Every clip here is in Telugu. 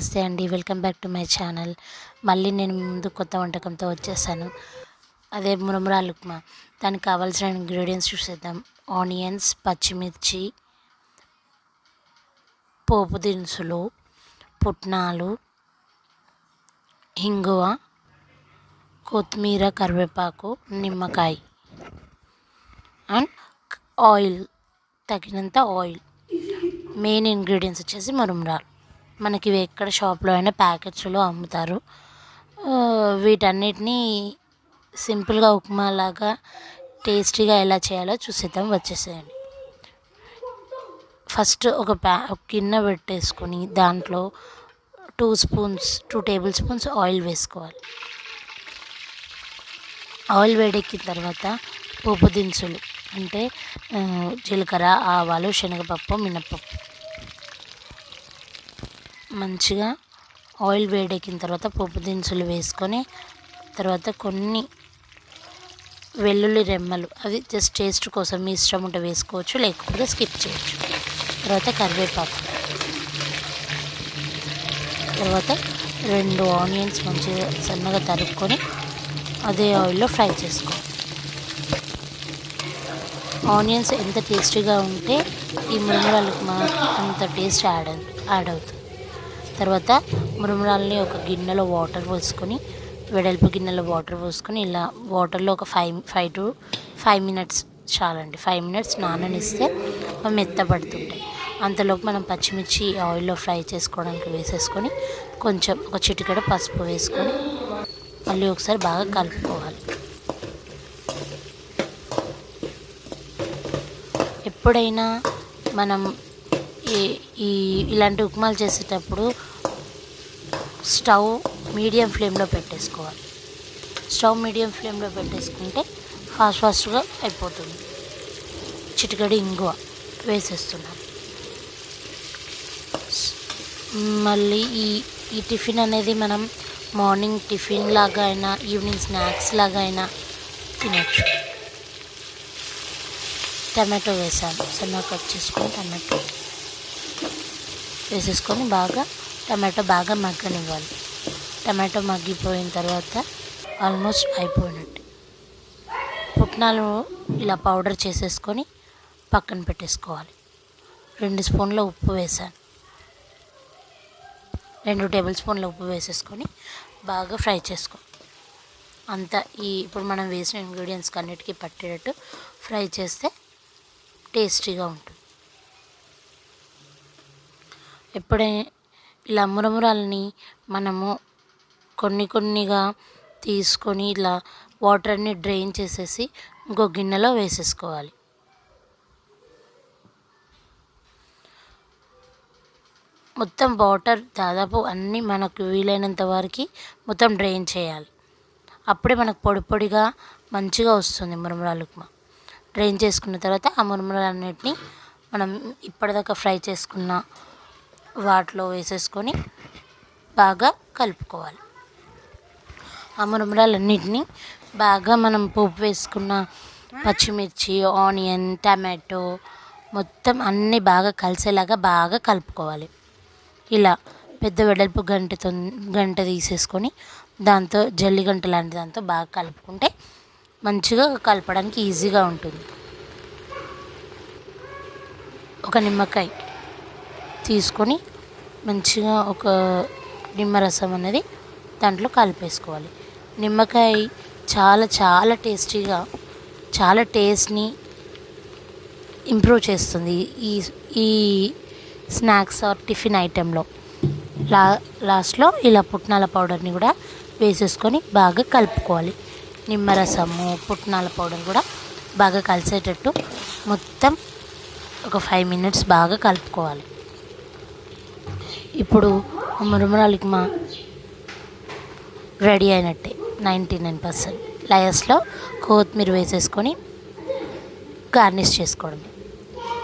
నమస్తే అండి. Welcome back to my channel మళ్ళీ నేను ముందు కొత్త వంటకంతో వచ్చేసాను. అదే మురమురాలు ఉప్మా దానికి కావాల్సిన ఇంగ్రీడియంట్స్ చూసేద్దాం. ఆనియన్స్ పచ్చిమిర్చి పోపు దినుసులు పుట్నాలు ఇంగువ కొత్తిమీర కరివేపాకు నిమ్మకాయ అండ్ ఆయిల్ తగినంత ఆయిల్ మెయిన్ ఇంగ్రీడియంట్స్ వచ్చేసి మురుమురాలు మనకి ఇవి ఎక్కడ షాప్లో అయినా ప్యాకెట్స్లో అమ్ముతారు. వీటన్నిటినీ వీటన్నిటిని సింపుల్గా ఉప్మా లాగా టేస్టీగా ఎలా చేయాలో చూసేద్దాం. వచ్చేసేయండి. ఫస్ట్ ఒక ప్యా గిన్నె పెట్టేసుకొని దాంట్లో two spoons two tablespoons oil వేసుకోవాలి. ఆయిల్ వేడెక్కిన తర్వాత పోపు దినుసులు అంటే జీలకర్ర ఆవాలు శనగపప్పు మినపప్పు మంచిగా ఆయిల్ వేడెక్కిన తర్వాత పోపు దినుసులు వేసుకొని తర్వాత కొన్ని వెల్లుల్లి రెమ్మలు అవి జస్ట్ టేస్ట్ కోసం మీ ఇష్టం ఉంటే వేసుకోవచ్చు లేకపోతే స్కిప్ చేయొచ్చు. తర్వాత కరివేపాకు. తర్వాత రెండు ఆనియన్స్ మంచిగా సన్నగా తరుక్కొని అదే ఆయిల్లో ఫ్రై చేసుకో. ఆనియన్స్ ఎంత టేస్టీగా ఉంటే ఈ మునగలకు మనకి అంత టేస్ట్ యాడ్ యాడ్ అవుతుంది. తర్వాత మురుమురాలని ఒక గిన్నెలో వాటర్ పోసుకొని వెడల్పు గిన్నెలో వాటర్ పోసుకొని ఇలా వాటర్లో ఒక five five to five minutes చాలండి. ఫైవ్ మినిట్స్ నాననిస్తే అవి మెత్తబడుతుంటాయి అంతలోపు మనం పచ్చిమిర్చి ఆయిల్లో ఫ్రై చేసుకోవడానికి వేసేసుకొని కొంచెం ఒక చిటికెడ పసుపు వేసుకొని మళ్ళీ ఒకసారి బాగా కలుపుకోవాలి. ఎప్పుడైనా మనం ఈ ఈ ఇలాంటి ఉప్మాలు చేసేటప్పుడు స్టవ్ మీడియం ఫ్లేమ్లో పెట్టేసుకోవాలి. స్టవ్ మీడియం ఫ్లేమ్లో పెట్టేసుకుంటే ఫాస్ట్ ఫాస్ట్గా అయిపోతుంది. చిటికడి ఇంగువ వేసేస్తున్నాను మళ్ళీ ఈ ఈ టిఫిన్ అనేది మనం మార్నింగ్ టిఫిన్ లాగా అయినా ఈవినింగ్ స్నాక్స్ లాగా అయినా తినచ్చు. టమాటో వేసాను. సన్నగా కట్ చేసుకుని టమాటో వేసేసుకొని బాగా టమాటో బాగా మగ్గనివ్వాలి. టమాటో మగ్గిపోయిన తర్వాత ఆల్మోస్ట్ అయిపోయినట్టు. పుట్నాలు ఇలా పౌడర్ చేసేసుకొని పక్కన పెట్టేసుకోవాలి. రెండు స్పూన్ల ఉప్పు వేసాను. రెండు టేబుల్ స్పూన్ల ఉప్పు వేసేసుకొని బాగా ఫ్రై చేసుకో. అంతా ఈ ఇప్పుడు మనం వేసిన ఇంగ్రీడియంట్స్కి అన్నిటికీ పట్టేటట్టు ఫ్రై చేస్తే టేస్టీగా ఉంటుంది. ఎప్పుడే ఇలా మురమురాలని మనము కొన్ని కొన్నిగా తీసుకొని ఇలా వాటర్ని డ్రైన్ చేసేసి ఇంకో గిన్నెలో వేసేసుకోవాలి. మొత్తం వాటర్ దాదాపు అన్నీ మనకు వీలైనంత వరకు మొత్తం డ్రైన్ చేయాలి. అప్పుడే మనకు పొడి పొడిగా మంచిగా వస్తుంది మురమురాలు ఉప్మా డ్రైన్ చేసుకున్న తర్వాత ఆ మురమురాలన్నిటిని మనం ఇప్పటిదాకా ఫ్రై చేసుకున్న వాటిలో వేసేసుకొని బాగా కలుపుకోవాలి. ఆ మురమురాలన్నిటిని బాగా మనం పోపు వేసుకున్న పచ్చిమిర్చి ఆనియన్ టమాటో మొత్తం అన్నీ బాగా కలిసేలాగా బాగా కలుపుకోవాలి. ఇలా పెద్ద వెడల్పు గంటతో గంట తీసేసుకొని దాంతో జల్లి గంట లాంటి దాంతో బాగా కలుపుకుంటే మంచిగా కలపడానికి ఈజీగా ఉంటుంది. ఒక నిమ్మకాయ తీసుకొని మంచిగా ఒక నిమ్మరసం అనేది దాంట్లో కలిపేసుకోవాలి. నిమ్మకాయ చాలా చాలా టేస్టీగా చాలా టేస్ట్ని ఇంప్రూవ్ చేస్తుంది ఈ ఈ స్నాక్స్ ఆర్ టిఫిన్ ఐటెంలో. లా లాస్ట్లో ఇలా పుట్నాల పౌడర్ని కూడా వేసేసుకొని బాగా కలుపుకోవాలి. నిమ్మరసము పుట్నాల పౌడర్ కూడా బాగా కలిసేటట్టు మొత్తం ఒక ఫైవ్ మినిట్స్ బాగా కలుపుకోవాలి. ఇప్పుడు మురుమురాలు మా రెడీ అయినట్టే నైంటీ నైన్ పర్సెంట్. లయర్స్లో కొత్తిమీర వేసేసుకొని గార్నిష్ చేసుకోవడం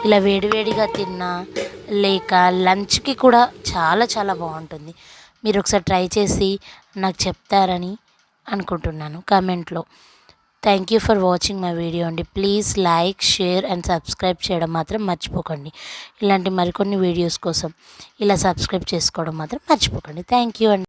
ఇలా వేడివేడిగా తిన్నా లేక లంచ్కి కూడా చాలా చాలా బాగుంటుంది. మీరు ఒకసారి ట్రై చేసి నాకు చెప్తారని అనుకుంటున్నాను. కామెంట్లో. Thank you for watching my video అండి. Please like share and subscribe చేయడం మాత్రం మర్చిపోకండి. ఇలాంటి మరికొన్ని వీడియోస్ కోసం ఇలా సబ్స్క్రైబ్ చేసుకోవడం మాత్రం మర్చిపోకండి. థ్యాంక్ యూ అండి.